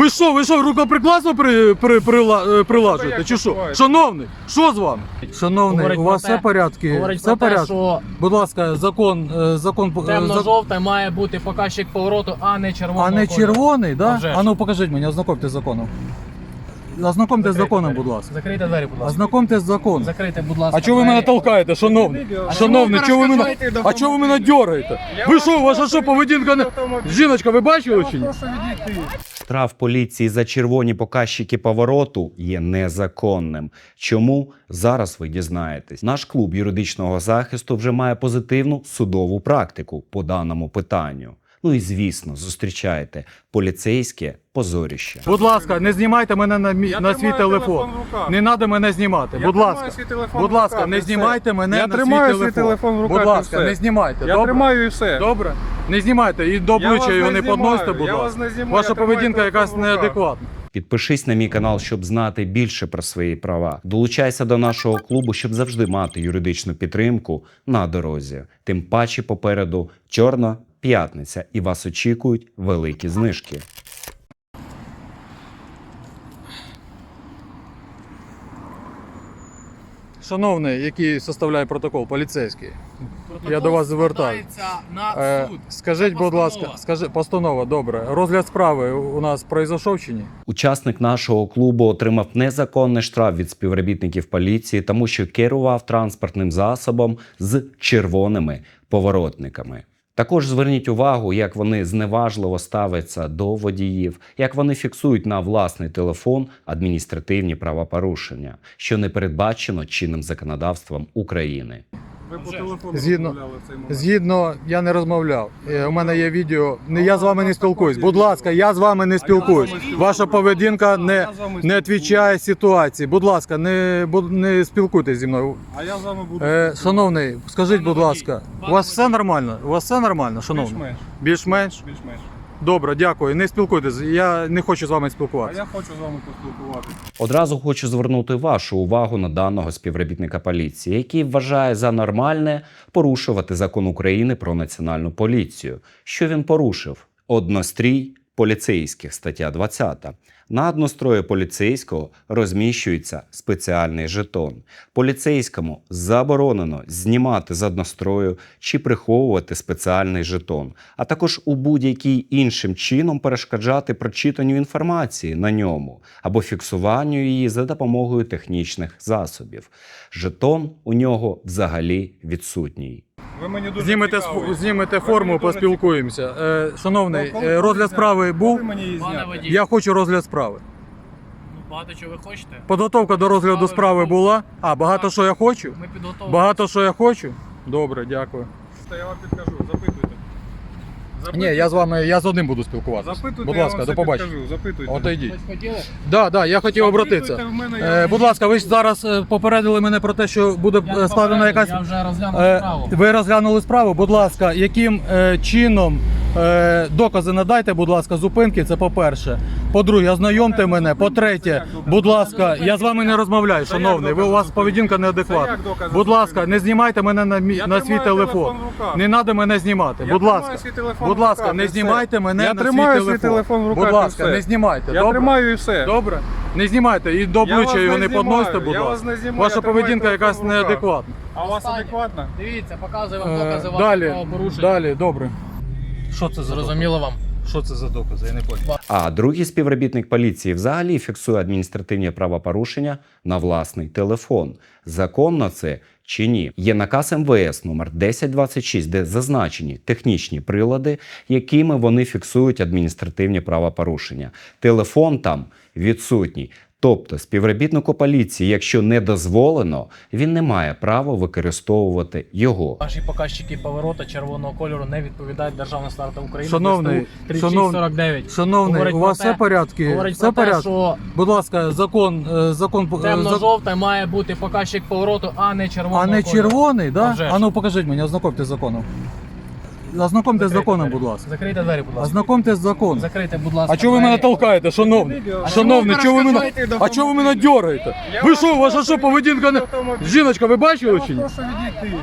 Ви що, ви що, рукоприкладство при, при, прила, е, прилажуєте? Чи що? Шановний, що з вами? Шановний, Говорить у про вас те- все порядки? Говорить Все про те, порядки? що Будь ласка, закон, е, закон, е, зак- має бути показчик повороту, а не червоного а не кольору. червоний, А да? вже ж. А ну покажіть мені, ознакомте з законом. Ознакомте з Закрийте законом, двері. будь ласка. Закрийте двері, будь ласка. Ознакомте з законом. Закрийте, будь ласка. А чого ви мене двері. толкаєте, шановний? Шановний, чого ви мене, а чого ви мене дергаєте? Ви що, ваша що, поведінка не... Жіночка, ви бачили чи ні? Прошу відійти. Штраф поліції за червоні показчики повороту є незаконним. Чому зараз ви дізнаєтесь? Наш клуб юридичного захисту вже має позитивну судову практику по даному питанню. Ну і звісно, зустрічаєте поліцейське позоріще. Будь ласка, не знімайте мене на, мі... На свій телефон. телефон. Не треба мене знімати. Я Будь ласка. свій телефон Будь ласка, не знімайте мене Я на тримаю свій телефон. в руках, Будь ласка, все. не знімайте. Я Добре? тримаю і все. Добре? Не знімайте і до обличчя його не знімаю, подносите, будь я вас не знімаю, Ваша я поведінка якась неадекватна. Підпишись на мій канал, щоб знати більше про свої права. Долучайся до нашого клубу, щоб завжди мати юридичну підтримку на дорозі. Тим паче попереду чорна п'ятниця, і вас очікують великі знижки. Шановний, який составляє протокол, поліцейський. Протокол Я до вас складається на Е, суд. скажіть, будь ласка, скажи, постанова, добре. Розгляд справи у нас пройшов чи ні? Учасник нашого клубу отримав незаконний штраф від співробітників поліції, тому що керував транспортним засобом з червоними поворотниками. Також зверніть увагу, як вони зневажливо ставляться до водіїв, як вони фіксують на власний телефон адміністративні правопорушення, що не передбачено чинним законодавством України. Ви по телефону Згідно- розмовляли в цей момент. Згідно, я не розмовляв. Е, У мене є відео. Не я з вами не спілкуюсь. Будь ласка, я з вами не спілкуюсь. Ваша поведінка не, не відповідає ситуації. Будь ласка, не, не спілкуйтесь зі мною. А я з вами буду. Е, шановний, скажіть, будь ласка, у вас все нормально? У вас все нормально, шановний? Більш-менш. Більш-менш? Більш-менш. Добре, дякую. Не спілкуйтесь. Я не хочу з вами А спілкуватися. я хочу з вами поспілкуватися. Одразу хочу звернути вашу увагу на даного співробітника поліції, який вважає за нормальне порушувати закон України про національну поліцію. Що він порушив? Однострій поліцейських, стаття 20. На однострої поліцейського розміщується спеціальний жетон. Поліцейському заборонено знімати з однострою чи приховувати спеціальний жетон, а також у будь-який іншим чином перешкоджати прочитанню інформації на ньому або фіксуванню її за допомогою технічних засобів. Жетон у нього взагалі відсутній. Ви мені дуже Знімете, цікаві. сф- знімете форму, мені поспілкуємося. Е, шановний, Коли- е, розгляд справи був. Коли мені її Пане зняти? водій. Я хочу розгляд справи. Ну, Багато чого ви хочете? Підготовка до розгляду справи була. А, багато що я хочу? Ми підготовили. Багато що я хочу? Добре, дякую. Та Я вам підкажу, запитуйте. Ні, я з вами, я з одним буду спілкуватися. Запитуйте, Будь ласка, до побачення. Запитуйте. Отойдіть. Да, да, я хотів обратитися. в мене, я Е, будь ласка, ви ж зараз е, попередили мене про те, що буде Я е, складена якась. Я вже розглянув Е, справу. ви розглянули справу. Будь ласка, яким е, чином е, докази надайте, будь ласка, зупинки. Це по-перше. По-друге, ознайомте мене. По-третє, будь ласка, я з вами не розмовляю, шановний. Ви у вас поведінка неадекватна. Будь ласка, не знімайте мене на на свій телефон. Не треба мене знімати. Будь ласка. Будь ласка, не знімайте мене Я на свій телефон. телефон в руках, Будь ласка, не знімайте. Я тримаю і все. Добре. Не знімайте і до обличчя його не подносите, будь ласка. Ваша поведінка якась неадекватна. А у вас Останнє. адекватно? Дивіться, показую вам Е, докази вашого Далі, далі, добре. Що це Зрозуміло вам? Що це за докази? Я не понял. А другий співробітник поліції взагалі фіксує адміністративні правопорушення на власний телефон. Законно це чи ні? Є наказ МВС номер 1026, де зазначені технічні прилади, якими вони фіксують адміністративні правопорушення. Телефон там відсутній. Тобто співробітнику поліції, якщо не дозволено, він не має права використовувати його. Ваші показчики поворота червоного кольору не відповідають державним стандартам України. Шановний, ДСТУ шановний, 3649. Шановний, Говорить у вас те- все порядки? Говорить Все про те, що Будь ласка, закон, е, закон, е, темно-жовте має бути показчик повороту, а не червоного а не червоний, А да? вже ж. А ну покажіть мені, ознакомте з законом. Ознакомте з законом, будь ласка. Закрийте двері, будь ласка. Ознакомте з законом. Закрийте, будь ласка. А чого ви мене двері. толкаєте, шановний? Шановний, А чого ви мене, розказуєте, а чого ви мене дергаєте? Ви що, ваша що поведінка не... Жіночка, ви бачили чи ні? прошу відійти.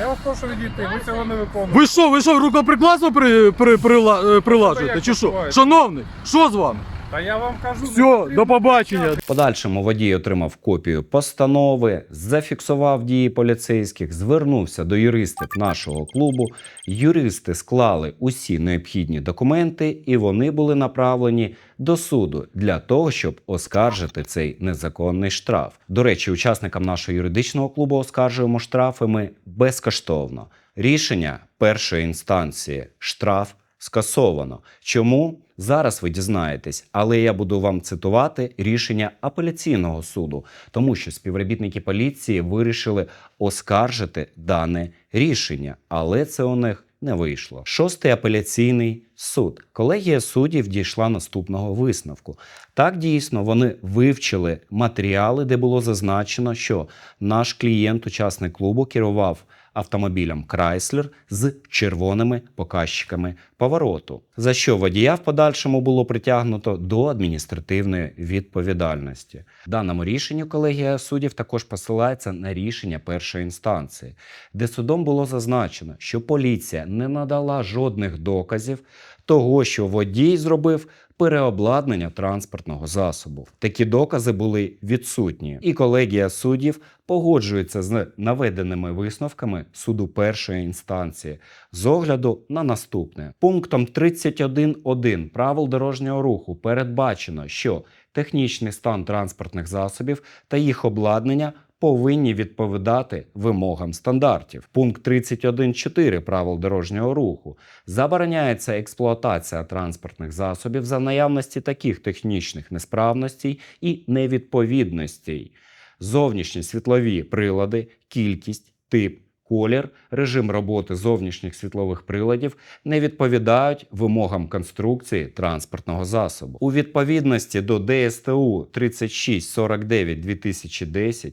Я вас прошу відійти, ви цього не виконуєте. Ви що, ви що, рукоприкладство при, при, прила, е, прилажуєте, чи що? Шановний, що з вами? Та я вам кажу. Все, до побачення. В подальшому водій отримав копію постанови, зафіксував дії поліцейських, звернувся до юристів нашого клубу. Юристи склали усі необхідні документи, і вони були направлені до суду для того, щоб оскаржити цей незаконний штраф. До речі, учасникам нашого юридичного клубу оскаржуємо штрафи ми безкоштовно. Рішення першої інстанції штраф скасовано. Чому? Зараз ви дізнаєтесь, але я буду вам цитувати рішення апеляційного суду, тому що співробітники поліції вирішили оскаржити дане рішення, але це у них не вийшло. Шостий апеляційний суд. Колегія суддів дійшла наступного висновку. Так дійсно вони вивчили матеріали, де було зазначено, що наш клієнт, учасник клубу, керував автомобілем Chrysler з червоними показчиками повороту, за що водія в подальшому було притягнуто до адміністративної відповідальності. Даному рішенню колегія суддів також посилається на рішення першої інстанції, де судом було зазначено, що поліція не надала жодних доказів того, що водій зробив переобладнання транспортного засобу. Такі докази були відсутні, і колегія суддів погоджується з наведеними висновками суду першої інстанції з огляду на наступне. Пунктом 31.1 правил дорожнього руху передбачено, що технічний стан транспортних засобів та їх обладнання повинні відповідати вимогам стандартів. Пункт 31.4 правил дорожнього руху забороняється експлуатація транспортних засобів за наявності таких технічних несправностей і невідповідностей. Зовнішні світлові прилади, кількість, тип, колір, режим роботи зовнішніх світлових приладів не відповідають вимогам конструкції транспортного засобу. У відповідності до ДСТУ 3649-2010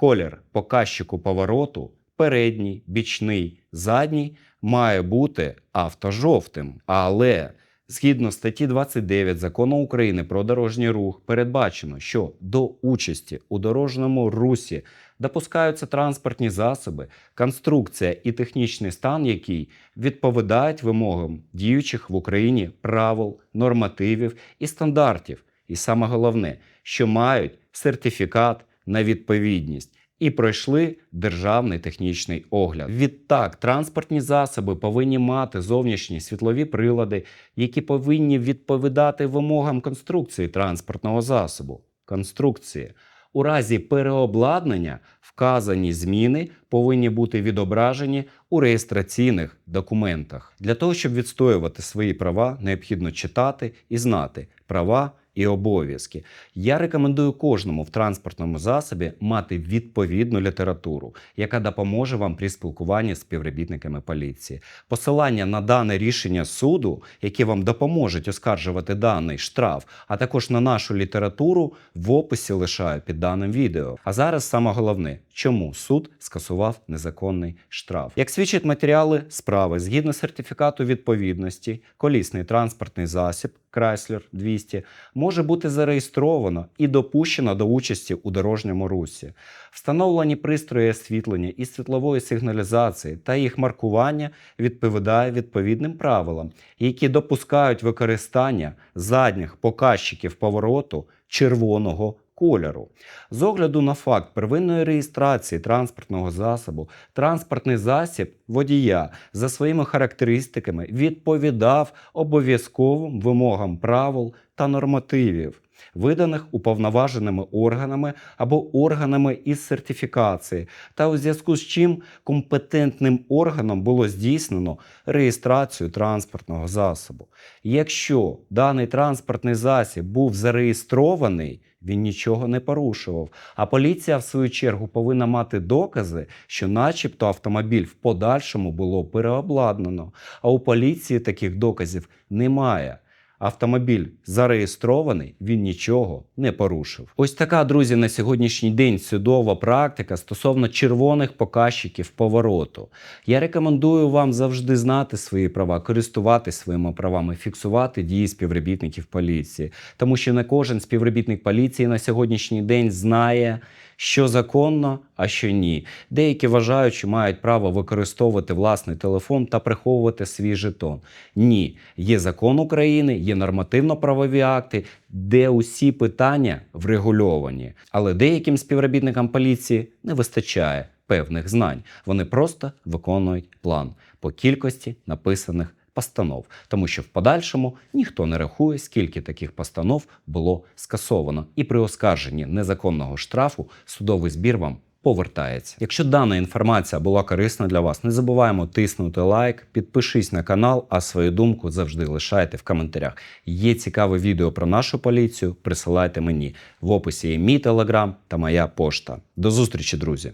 колір показчику повороту передній, бічний, задній має бути автожовтим. Але згідно статті 29 закону України про дорожній рух передбачено, що до участі у дорожньому русі допускаються транспортні засоби, конструкція і технічний стан, який відповідають вимогам діючих в Україні правил, нормативів і стандартів. І саме головне, що мають сертифікат на відповідність. І пройшли державний технічний огляд. Відтак, транспортні засоби повинні мати зовнішні світлові прилади, які повинні відповідати вимогам конструкції транспортного засобу. Конструкції. У разі переобладнання вказані зміни повинні бути відображені у реєстраційних документах. Для того, щоб відстоювати свої права, необхідно читати і знати права і обов'язки. Я рекомендую кожному в транспортному засобі мати відповідну літературу, яка допоможе вам при спілкуванні з співробітниками поліції. Посилання на дане рішення суду, які вам допоможуть оскаржувати даний штраф, а також на нашу літературу в описі лишаю під даним відео. А зараз саме головне, чому суд скасував незаконний штраф. Як свідчать матеріали справи, згідно сертифікату відповідності, колісний транспортний засіб Chrysler 200 може бути зареєстровано і допущено до участі у дорожньому русі. Встановлені пристрої освітлення і світлової сигналізації та їх маркування відповідає відповідним правилам, які допускають використання задніх показчиків повороту червоного кольору. З огляду на факт первинної реєстрації транспортного засобу, транспортний засіб водія за своїми характеристиками відповідав обов'язковим вимогам правил та нормативів, виданих уповноваженими органами або органами із сертифікації, та у зв'язку з чим компетентним органом було здійснено реєстрацію транспортного засобу. Якщо даний транспортний засіб був зареєстрований, він нічого не порушував. А поліція, в свою чергу, повинна мати докази, що, начебто, автомобіль в подальшому було переобладнано. А у поліції таких доказів немає. Автомобіль зареєстрований, він нічого не порушив. Ось така, друзі, на сьогоднішній день судова практика стосовно червоних показчиків повороту. Я рекомендую вам завжди знати свої права, користуватись своїми правами, фіксувати дії співробітників поліції, тому що не кожен співробітник поліції на сьогоднішній день знає. Що законно, а що ні. Деякі вважають, що мають право використовувати власний телефон та приховувати свій жетон. Ні, є закон України, є нормативно-правові акти, де усі питання врегульовані. Але деяким співробітникам поліції не вистачає певних знань. Вони просто виконують план по кількості написаних постанов, тому що в подальшому ніхто не рахує, скільки таких постанов було скасовано, і при оскарженні незаконного штрафу судовий збір вам повертається. Якщо дана інформація була корисна для вас, не забуваємо тиснути лайк, підпишись на канал, а свою думку завжди лишайте в коментарях. Є цікаве відео про нашу поліцію. Присилайте мені в описі є мій телеграм та моя пошта. До зустрічі, друзі!